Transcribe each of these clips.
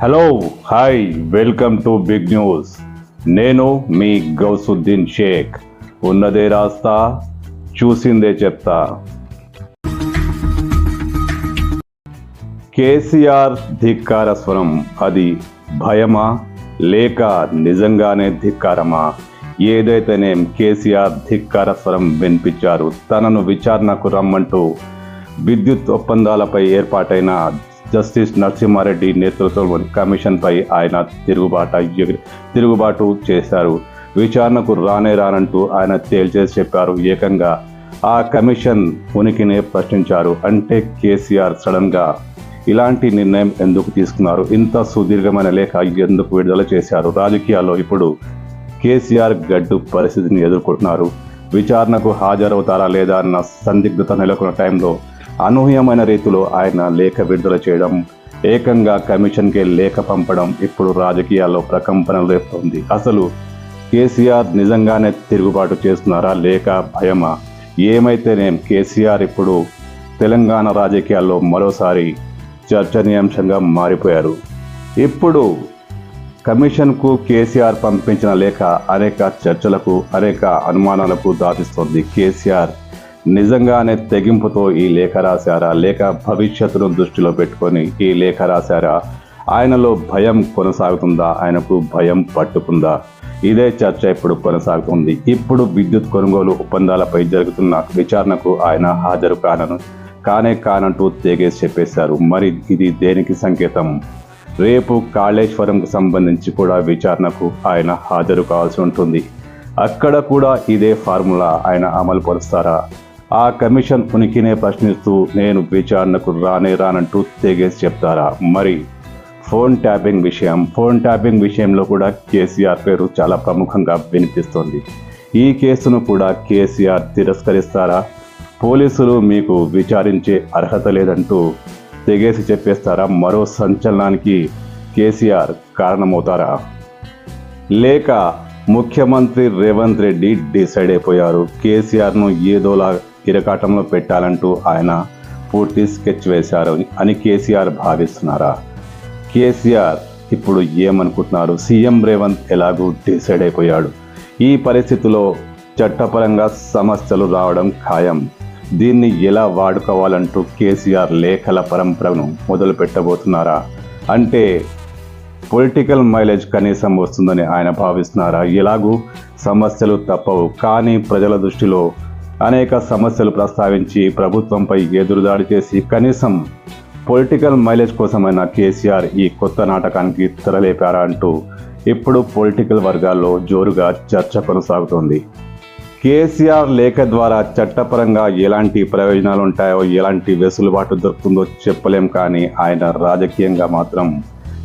Hello hi welcome to Big News నేను మీ గౌసుద్దీన్ షేక్. ఉన్నదే రాస్తా చూసిందే చెప్తా. కేసీఆర్ ధిక్కార స్వరం అది భయమా? లేక నిజంగానే ధిక్కారమా? ఏదైతేనేం కేసీఆర్ ధిక్కార స్వరం వినిపించారు తనను విచారణకు రమ్మంటూ విద్యుత్ ఒప్పందాలపై ఏర్పాటైన జస్టిస్ నరసింహారెడ్డి నేతృత్వంలోని కమిషన్పై ఆయన తిరుగుబాట తిరుగుబాటు చేశారు. విచారణకు రానే రానంటూ ఆయన తేల్చేసి చెప్పారు. ఏకంగా ఆ కమిషన్ ఉనికినే ప్రశ్నించారు. అంటే కేసీఆర్ సడన్గా ఇలాంటి నిర్ణయం ఎందుకు తీసుకున్నారు? ఇంత సుదీర్ఘమైన లేఖ ఎందుకు విడుదల చేశారు? రాజకీయాల్లో ఇప్పుడు కేసీఆర్ గడ్డు పరిస్థితిని ఎదుర్కొంటున్నారు. విచారణకు హాజరవుతారా లేదా అన్న సందిగ్ధత నెలకొన్న టైంలో అనూహ్యమైన రీతిలో ఆయన లేఖ విడుదల చేయడం ఏకంగా కమిషన్కే లేఖ పంపడం ఇప్పుడు రాజకీయాల్లో ప్రకంపనలు రేపుతోంది. అసలు కేసీఆర్ నిజంగానే తిరుగుబాటు చేస్తున్నారా లేక భయమా? ఏమైతేనేం కేసీఆర్ ఇప్పుడు తెలంగాణ రాజకీయాల్లో మరోసారి చర్చనీయాంశంగా మారిపోయారు. ఇప్పుడు కమిషన్కు కేసీఆర్ పంపించిన లేఖ అనేక చర్చలకు అనేక అనుమానాలకు దాటిస్తోంది కేసీఆర్ నిజంగానే తెగింపుతో ఈ లేఖ రాశారా? లేక భవిష్యత్తును దృష్టిలో పెట్టుకొని ఈ లేఖ రాశారా? ఆయనలో భయం కొనసాగుతుందా? ఆయనకు భయం పట్టుకుందా? ఇదే చర్చ ఇప్పుడు కొనసాగుతుంది. ఇప్పుడు విద్యుత్ కొనుగోలు ఒప్పందాలపై జరుగుతున్న విచారణకు ఆయన హాజరు కానను కానే కానంటూ తెగేసి చెప్పేశారు. మరి ఇది దేనికి సంకేతం? రేపు కాళేశ్వరంకు సంబంధించి కూడా విచారణకు ఆయన హాజరు కావాల్సి ఉంటుంది. అక్కడ కూడా ఇదే ఫార్ములా ఆయన అమలు పరుస్తారా? ఆ కమిషన్ ఉనికినే ప్రశ్నిస్తూ నేను విచారణకు రానే రానంటూ తెగేసి చెప్తారా? మరి ఫోన్ ట్యాపింగ్ విషయం ఫోన్ ట్యాపింగ్ విషయంలో కూడా కేసీఆర్ పేరు చాలా ప్రముఖంగా వినిపిస్తోంది. ఈ కేసును కూడా కేసీఆర్ తిరస్కరిస్తారా? పోలీసులు మీకు విచారించే అర్హత లేదంటూ తెగేసి చెప్పేస్తారా? మరో సంచలనానికి కేసీఆర్ కారణమవుతారా? లేక ముఖ్యమంత్రి రేవంత్ రెడ్డి డిసైడ్ అయిపోయారు. కేసీఆర్ను ఏదోలా ఇరకాటంలో పెట్టాలంటూ ఆయన పూర్తి స్కెచ్ వేశారు అని కేసీఆర్ భావిస్తున్నారా? కేసీఆర్ ఇప్పుడు ఏమనుకుంటున్నారు? సీఎం రేవంత్ ఎలాగూ డిసైడ్ అయిపోయాడు. ఈ పరిస్థితిలో చట్టపరంగా సమస్యలు రావడం ఖాయం. దీన్ని ఎలా వాడుకోవాలంటూ కేసీఆర్ లేఖల పరంపరను మొదలు పెట్టబోతున్నారా? అంటే పొలిటికల్ మైలేజ్ కనీసం వస్తుందని ఆయన భావిస్తున్నారా? ఎలాగూ సమస్యలు తప్పవు కానీ ప్రజల దృష్టిలో అనేక సమస్యలు ప్రస్తావించి ప్రభుత్వంపై ఎదురుదాడి చేసి కనీసం పొలిటికల్ మైలేజ్ కోసమైన కేసీఆర్ ఈ కొత్త నాటకానికి తెరలేపారా అంటూ ఇప్పుడు పొలిటికల్ వర్గాల్లో జోరుగా చర్చ కొనసాగుతోంది. కేసీఆర్ లేఖ ద్వారా చట్టపరంగా ఎలాంటి ప్రయోజనాలు ఉంటాయో ఎలాంటి వెసులుబాటు దొరుకుతుందో చెప్పలేం కానీ ఆయన రాజకీయంగా మాత్రం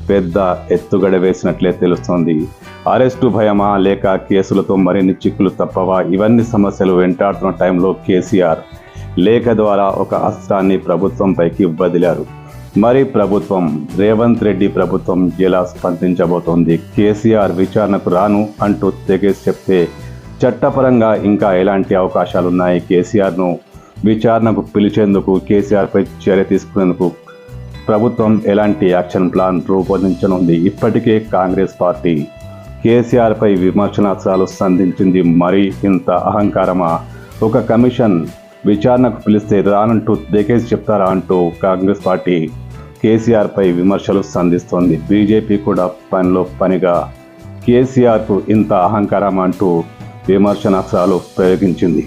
పెద్ద ఎత్తుగడ వేసినట్లే తెలుస్తోంది. అరెస్టు భయమా లేక కేసులతో మరిన్ని చిక్కులు తప్పవా? ఇవన్నీ సమస్యలు వెంటాడుతున్న టైంలో కేసీఆర్ లేఖ ద్వారా ఒక అస్త్రాన్ని ప్రభుత్వంపైకి వదిలారు మరి ప్రభుత్వం రేవంత్ రెడ్డి ప్రభుత్వం ఎలా స్పందించబోతోంది? కేసీఆర్ విచారణకు రాను అంటూ తెగేసి చెప్తే చట్టపరంగా ఇంకా ఎలాంటి అవకాశాలు ఉన్నాయి కేసీఆర్ను విచారణకు పిలిచేందుకు కేసీఆర్పై చర్య తీసుకునేందుకు ప్రభుత్వం ఎలాంటి యాక్షన్ ప్లాన్ రూపొందించనుంది? ఇప్పటికే కాంగ్రెస్ పార్టీ కేసీఆర్పై విమర్శనాస్త్రాలు సంధించింది మరి ఇంత అహంకారమా? ఒక కమిషన్ విచారణకు పిలిస్తే రానంటూ దేకేసి చెప్తారా అంటూ కాంగ్రెస్ పార్టీ కేసీఆర్పై విమర్శలు సంధిస్తోంది. బీజేపీ కూడా పనిలో పనిగా కేసీఆర్కు ఇంత అహంకారం అంటూ విమర్శనాస్త్రాలు ప్రయోగించింది.